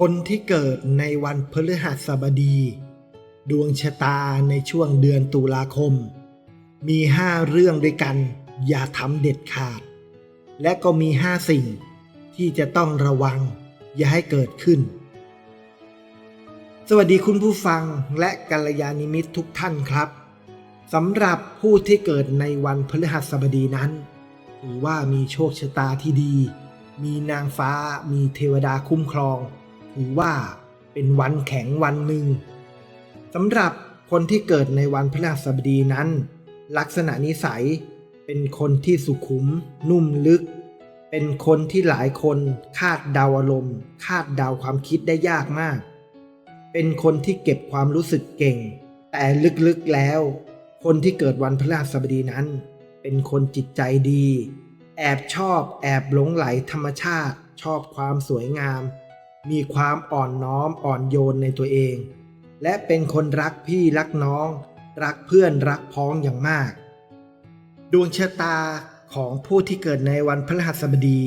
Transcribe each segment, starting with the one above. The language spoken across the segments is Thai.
คนที่เกิดในวันพฤหัสบดี ดวงชะตาในช่วงเดือนตุลาคม มีห้าเรื่องด้วยกัน อย่าทำเด็ดขาด และก็มีห้าสิ่งที่จะต้องระวัง อย่าให้เกิดขึ้น สวัสดีคุณผู้ฟังและกัลยาณมิตรทุกท่านครับสำหรับผู้ที่เกิดในวันพฤหัสบดีนั้นถือว่ามีโชคชะตาที่ดี มีนางฟ้ามีเทวดาคุ้มครอง ถือว่าเป็นวันแข็งวันหนึ่งสำหรับคนที่เกิดในวันพฤหัสบดีนั้น ลักษณะนิสัยเป็นคนที่สุขุม นุ่มลึก เป็นคนที่หลายคนคาดเดาอารมณ์ คาดเดาความคิดได้ยากมาก เป็นคนที่เก็บความรู้สึกเก่ง แต่ลึกๆแล้ว คนที่เกิดวันพฤหัสบดีนั้น เป็นคนจิตใจดี แอบชอบ แอบหลงไหลธรรมชาติ ชอบความสวยงาม มีความอ่อนน้อมอ่อนโยนในตัวเอง และเป็นคนรักพี่รักน้อง รักเพื่อนรักพ้องอย่างมาก ดวงชะตาของผู้ที่เกิดในวันพฤหัสบดี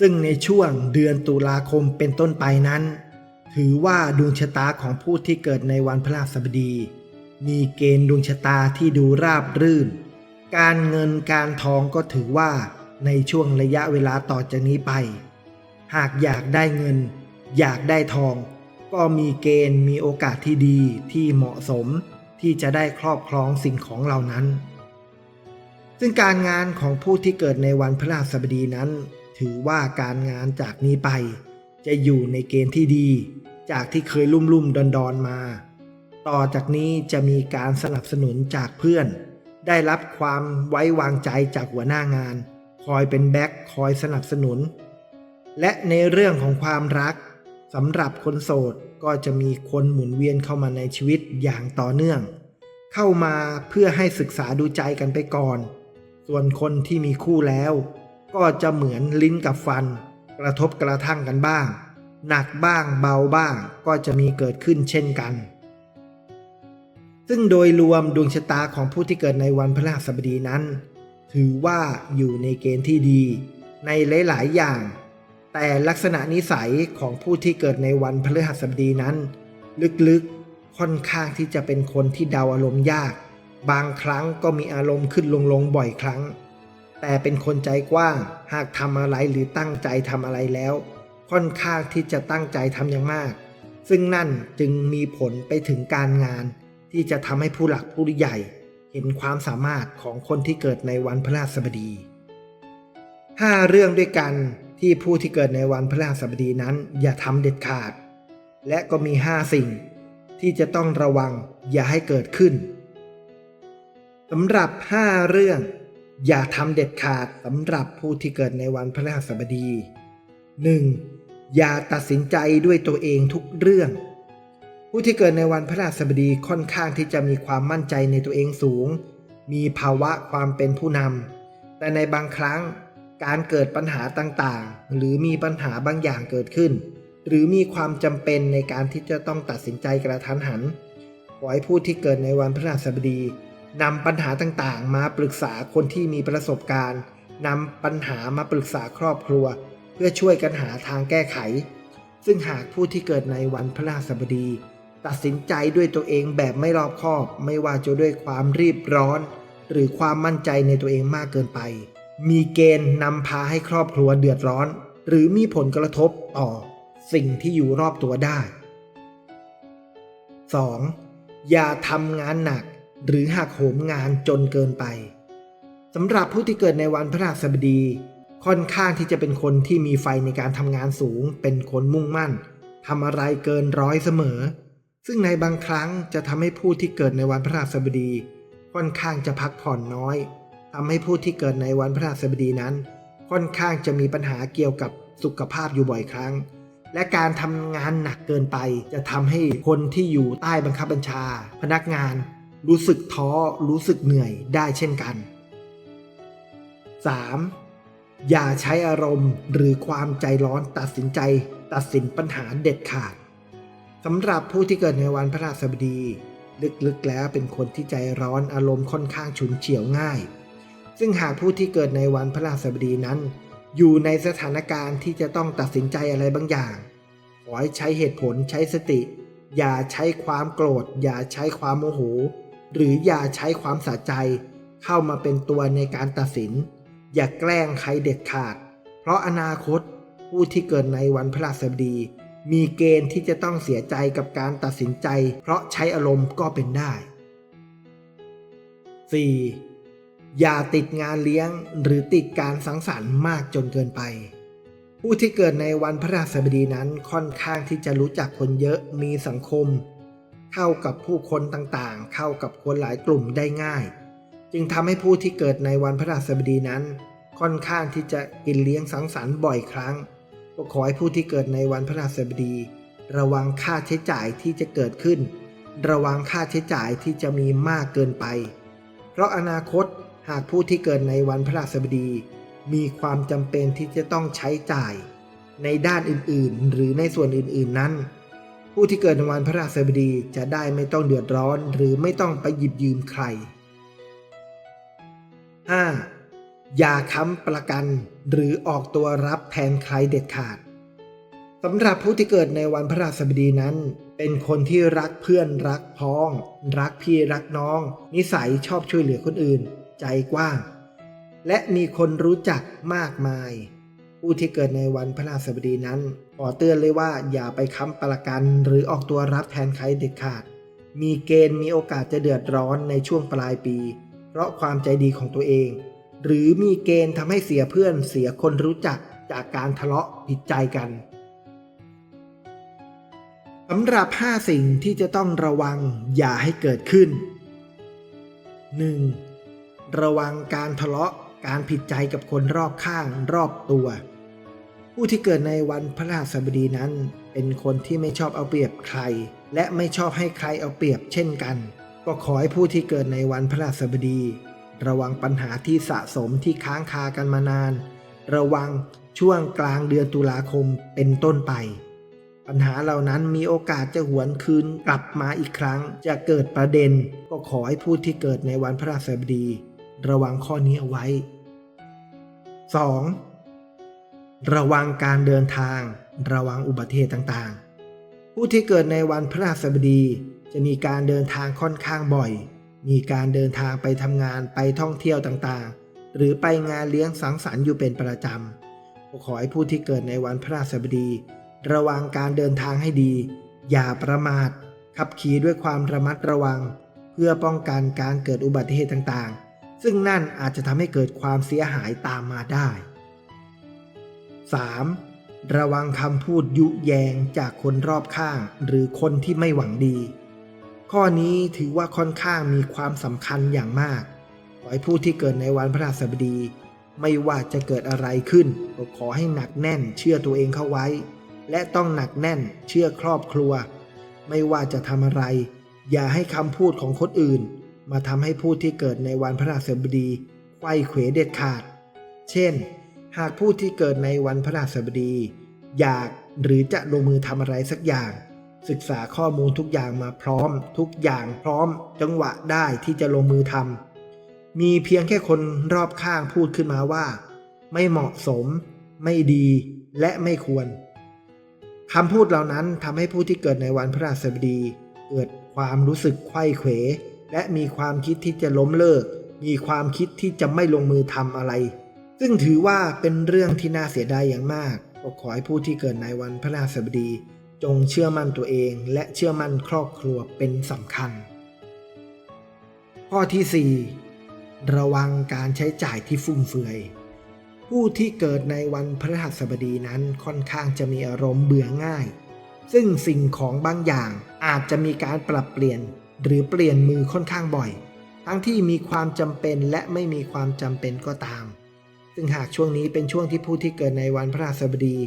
ซึ่งในช่วงเดือนตุลาคมเป็นต้นไปนั้น ถือว่าดวงชะตาของผู้ที่เกิดในวันพฤหัสบดี มีเกณฑ์ดวงชะตาที่ดูราบรื่น การเงินการทองก็ถือว่าในช่วงระยะเวลาต่อจากนี้ไป หากอยากได้เงิน อยากได้ทอง ก็มีเกณฑ์มีโอกาสที่ดีที่เหมาะสมที่จะได้ครอบครองสิ่งของเหล่านั้น ซึ่งการงานของผู้ที่เกิดในวันพฤหัสบดีนั้น ถือว่าการงานจากนี้ไป จะอยู่ในเกณฑ์ที่ดี จากที่เคยลุ่มลุ่มดอนดอนมา ต่อจากนี้จะมีการสนับสนุนจากเพื่อน ได้รับความไว้วางใจจากหัวหน้างาน คอยเป็นแบ็คคอยสนับสนุน และในเรื่องของความรัก สำหรับคนโสดก็จะมีคนหมุนเวียนเข้ามาในชีวิตอย่างต่อเนื่อง เข้ามาเพื่อให้ศึกษาดูใจกันไปก่อน ส่วนคนที่มีคู่แล้ว ก็จะเหมือนลิ้นกับฟัน กระทบกระทั่งกันบ้าง หนักบ้างเบาบ้างก็จะมีเกิดขึ้นเช่นกัน ซึ่งโดยรวมดวงชะตาของผู้ที่เกิดในวันพฤหัสบดีนั้น ถือว่าอยู่ในเกณฑ์ที่ดี ในหลาย ๆ อย่าง แต่ลักษณะนิสัยของผู้ที่เกิดในวันพฤหัสบดีนั้น ลึกๆค่อนข้างที่จะเป็นคนที่เดาอารมณ์ยาก บางครั้งก็มีอารมณ์ขึ้นลงๆบ่อยครั้ง แต่เป็นคนใจกว้างหากทำอะไรหรือตั้งใจทำอะไรแล้ว ค่อนข้างที่จะตั้งใจทำอย่างมาก ซึ่งนั่นจึงมีผลไปถึงการงาน ที่จะทำให้ผู้หลักผู้ใหญ่ เห็นความสามารถของคนที่เกิดในวันพฤหัสบดีห้าเรื่องด้วยกัน ที่ผู้ที่เกิดในวันพฤหัสบดีนั้นอย่าทำเด็ดขาด และก็มีห้าสิ่ง ที่จะต้องระวังอย่าให้เกิดขึ้นสำหรับห้าเรื่อง อย่าทำเด็ดขาดสำหรับผู้ที่เกิดในวันพฤหัสบดี 1. อย่าตัดสินใจด้วยตัวเองทุกเรื่อง ผู้ที่เกิดในวันพฤหัสบดีค่อนข้างที่จะมีความมั่นใจในตัวเองสูง มีภาวะความเป็นผู้นำแต่ในบางครั้ง การเกิดปัญหาต่างๆ หรือมีปัญหาบางอย่างเกิดขึ้น หรือมีความจำเป็นในการที่จะต้องตัดสินใจกระทันหันขอให้ผู้ที่เกิดในวันพฤหัสบดีนำปัญหาต่างๆ มาปรึกษาคนที่มีประสบการณ์นำปัญหามาปรึกษาครอบครัว เพื่อช่วยกันหาทางแก้ไข ซึ่งหากผู้ที่เกิดในวันพฤหัสบดี ตัดสินใจด้วยตัวเองแบบไม่รอบคอบ ไม่ว่าจะด้วยความรีบร้อน หรือความมั่นใจในตัวเองมากเกินไป มีเกณฑ์นำพาให้ครอบครัวเดือดร้อน หรือมีผลกระทบต่อสิ่งที่อยู่รอบตัวได้ 2. อย่าทำงานหนักหรือหักโหมงานจนเกินไปสำหรับผู้ที่เกิดในวันพฤหัสบดี ค่อนข้างที่จะเป็นคนที่มีไฟในการทำงานสูง เป็นคนมุ่งมั่นทำอะไรเกินร้อยเสมอ ซึ่งในบางครั้งจะทำให้ผู้ที่เกิดในวันพฤหัสบดี ค่อนข้างจะพักผ่อนน้อย ทำให้ผู้ที่เกิดในวันพฤหัสบดีนั้น ค่อนข้างจะมีปัญหาเกี่ยวกับสุขภาพอยู่บ่อยครั้ง และการทำงานหนักเกินไป จะทำให้คนที่อยู่ใต้บังคับบัญชา พนักงาน รู้สึกท้อรู้สึกเหนื่อยได้เช่นกัน 3. อย่าใช้อารมณ์หรือความใจร้อนตัดสินใจ ตัดสินปัญหาเด็ดขาดสำหรับผู้ที่เกิดในวันพฤหัสบดี ลึกๆแล้วเป็นคนที่ใจร้อนอารมณ์ค่อนข้างฉุนเฉียวง่าย ซึ่งหากผู้ที่เกิดในวันพฤหัสบดีนั้น อยู่ในสถานการณ์ที่จะต้องตัดสินใจอะไรบางอย่าง ขอให้ใช้เหตุผลใช้สติ อย่าใช้ความโกรธ อย่าใช้ความโมโห หรืออย่าใช้ความสะใจ เข้ามาเป็นตัวในการตัดสิน อย่าแกล้งใครเด็ดขาด เพราะอนาคตผู้ที่เกิดในวันพฤหัสบดีมีเกณฑ์ที่จะต้องเสียใจกับการตัดสินใจ เพราะใช้อารมณ์ก็เป็นได้ 4. อย่าติดงานเลี้ยงหรือติดการสังสรรค์มากจนเกินไป ผู้ที่เกิดในวันพฤหัสบดีนั้นค่อนข้างที่จะรู้จักคนเยอะมีสังคม เข้ากับผู้คนต่างๆ เข้ากับคนหลายกลุ่มได้ง่าย จึงทำให้ผู้ที่เกิดในวันพฤหัสบดีนั้น ค่อนข้างที่จะกินเลี้ยงสังสรรค์บ่อยครั้งก็ขอให้ผู้ที่เกิดในวันพฤหัสบดี ระวังค่าใช้จ่ายที่จะเกิดขึ้น ระวังค่าใช้จ่ายที่จะมีมากเกินไป เพราะอนาคต หากผู้ที่เกิดในวันพฤหัสบดี มีความจำเป็นที่จะต้องใช้จ่าย ในด้านอื่นๆ หรือในส่วนอื่นๆนั้น ผู้ที่เกิดในวันพฤหัสบดีจะได้ไม่ต้องเดือดร้อน หรือไม่ต้องไปหยิบยืมใคร 5. อย่าค้ำประกัน หรือออกตัวรับแทนใครเด็ดขาดสำหรับผู้ที่เกิดในวันพฤหัสบดีนั้น เป็นคนที่รักเพื่อนรักพ้อง รักพี่รักน้อง นิสัยชอบช่วยเหลือคนอื่น ใจกว้าง และมีคนรู้จักมากมาย ผู้ที่เกิดในวันพฤหัสบดีนั้นขอเตือนเลยว่าอย่าไปค้ำประกันหรือออกตัวรับแทนใครเด็ดขาด มีเกณฑ์มีโอกาสจะเดือดร้อนในช่วงปลายปี เพราะความใจดีของตัวเอง หรือมีเกณฑ์ทำให้เสียเพื่อนเสียคนรู้จักจากการทะเลาะผิดใจกันสำหรับ 5 สิ่งที่จะต้องระวังอย่าให้เกิดขึ้น 1. ระวังการทะเลาะการผิดใจกับคนรอบข้างรอบตัว ผู้ที่เกิดในวันพฤหัสบดีนั้น เป็นคนที่ไม่ชอบเอาเปรียบใคร และไม่ชอบให้ใครเอาเปรียบเช่นกัน ก็ขอให้ผู้ที่เกิดในวันพฤหัสบดี ระวังปัญหาที่สะสมที่ค้างคากันมานาน ระวังช่วงกลางเดือนตุลาคมเป็นต้นไป ปัญหาเหล่านั้นมีโอกาสจะหวนคืนกลับมาอีกครั้ง จะเกิดประเด็น ก็ขอให้ผู้ที่เกิดในวันพฤหัสบดี ระวังข้อนี้เอาไว้ 2. ระวังการเดินทาง ระวังอุบัติเหตุต่างๆ ผู้ที่เกิดในวันพฤหัสบดีจะมีการเดินทางค่อนข้างบ่อย มีการเดินทางไปทำงานไปท่องเที่ยวต่างๆ หรือไปงานเลี้ยงสังสรรค์อยู่เป็นประจำขอให้ผู้ที่เกิดในวันพฤหัสบดี ระวังการเดินทางให้ดี อย่าประมาทขับขี่ด้วยความระมัดระวัง เพื่อป้องกันการเกิดอุบัติเหตุต่างๆ ซึ่งนั่นอาจจะทำให้เกิดความเสียหายตามมาได้ 3. ระวังคำพูดยุแยงจากคนรอบข้าง หรือคนที่ไม่หวังดี ข้อนี้ถือว่าค่อนข้างมีความสำคัญอย่างมาก ขอให้ผู้ที่เกิดในวันพฤหัสบดี ไม่ว่าจะเกิดอะไรขึ้นก็ขอให้หนักแน่นเชื่อตัวเองเข้าไว้ และต้องหนักแน่นเชื่อครอบครัว ไม่ว่าจะทำอะไร อย่าให้คำพูดของคนอื่น มาทำให้ผู้ที่เกิดในวันพฤหัสบดีไขว้เขวเด็ดขาด เช่น หากผู้ที่เกิดในวันพฤหัสบดี อยากหรือจะลงมือทำอะไรสักอย่าง ศึกษาข้อมูลทุกอย่างมาพร้อม ทุกอย่างพร้อม จังหวะได้ที่จะลงมือทำมีเพียงแค่คนรอบข้างพูดขึ้นมาว่า ไม่เหมาะสม ไม่ดีและไม่ควรคำพูดเหล่านั้นทำให้ผู้ที่เกิดในวันพฤหัสบดี เกิดความรู้สึกไขว้เขว และมีความคิดที่จะล้มเลิก มีความคิดที่จะไม่ลงมือทำอะไร ซึ่งถือว่าเป็นเรื่องที่น่าเสียดายอย่างมากก็ขอให้ผู้ที่เกิดในวันพฤหัสบดี จงเชื่อมั่นตัวเอง และเชื่อมั่นครอบครัวเป็นสำคัญ ข้อที่ 4 ระวังการใช้จ่ายที่ฟุ่มเฟือยผู้ที่เกิดในวันพฤหัสบดีนั้นค่อนข้างจะมีอารมณ์เบื่อง่าย ซึ่งสิ่งของบางอย่างอาจจะมีการปรับเปลี่ยน หรือเปลี่ยนมือค่อนข้างบ่อย ทั้งที่มีความจำเป็นและไม่มีความจำเป็นก็ตาม ซึ่งหากช่วงนี้เป็นช่วงที่ผู้ที่เกิดในวันพฤหัสบดี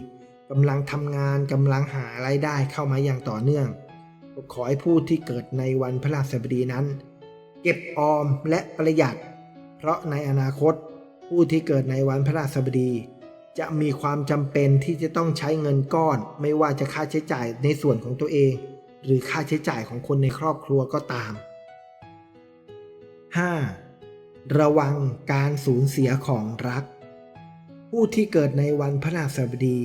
กำลังทำงานกำลังหารายได้เข้ามาอย่างต่อเนื่องขอให้ผู้ที่เกิดในวันพฤหัสบดีนั้น เก็บออมและประหยัด เพราะในอนาคต ผู้ที่เกิดในวันพฤหัสบดี จะมีความจำเป็นที่จะต้องใช้เงินก้อน ไม่ว่าจะค่าใช้จ่ายในส่วนของตัวเอง หรือค่าใช้จ่ายของคนในครอบครัวก็ตาม 5. ระวังการสูญเสียของรัก ผู้ที่เกิดในวันพฤหัสบดี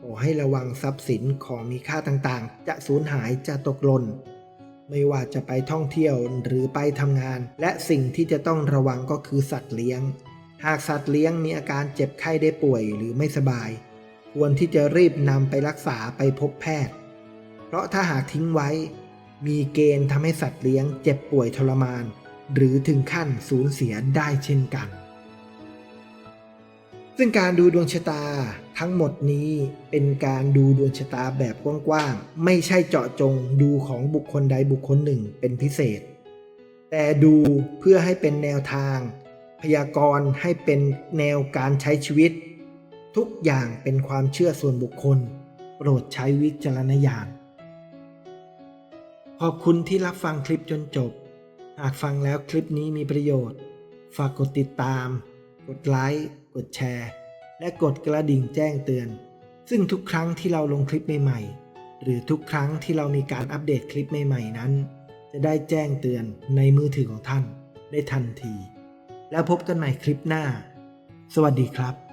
ขออให้ระวังทรัพย์สินของมีค่าต่างๆ จะสูญหายจะตกหล่นไม่ว่าจะไปท่องเที่ยวหรือไปทำงาน และสิ่งที่จะต้องระวังก็คือสัตว์เลี้ยง หากสัตว์เลี้ยงมีอาการเจ็บไข้ได้ป่วยหรือไม่สบาย ควรที่จะรีบนำไปรักษาไปพบแพทย์ เพราะถ้าหากทิ้งไว้ มีเกณฑ์ทำให้สัตว์เลี้ยงเจ็บป่วยทรมาน หรือถึงขั้นสูญเสียได้เช่นกัน ซึ่งการดูดวงชะตาทั้งหมดนี้เป็นการดูดวงชะตาแบบกว้างๆ ไม่ใช่เจาะจงดูของบุคคลใดบุคคลหนึ่งเป็นพิเศษ แต่ดูเพื่อให้เป็นแนวทาง พยากรณ์ให้เป็นแนวการใช้ชีวิต ทุกอย่างเป็นความเชื่อส่วนบุคคล โปรดใช้วิจารณญาณ ขอบคุณที่รับฟังคลิปจนจบ หากฟังแล้วคลิปนี้มีประโยชน์ ฝากกดติดตาม กดไลค์ กดแชร์ และกดกระดิ่งแจ้งเตือน ซึ่งทุกครั้งที่เราลงคลิปใหม่ๆ หรือทุกครั้งที่เรามีการอัปเดตคลิปใหม่ๆนั้น จะได้แจ้งเตือนในมือถือของท่านได้ทันที แล้วพบกันใหม่คลิปหน้า สวัสดีครับ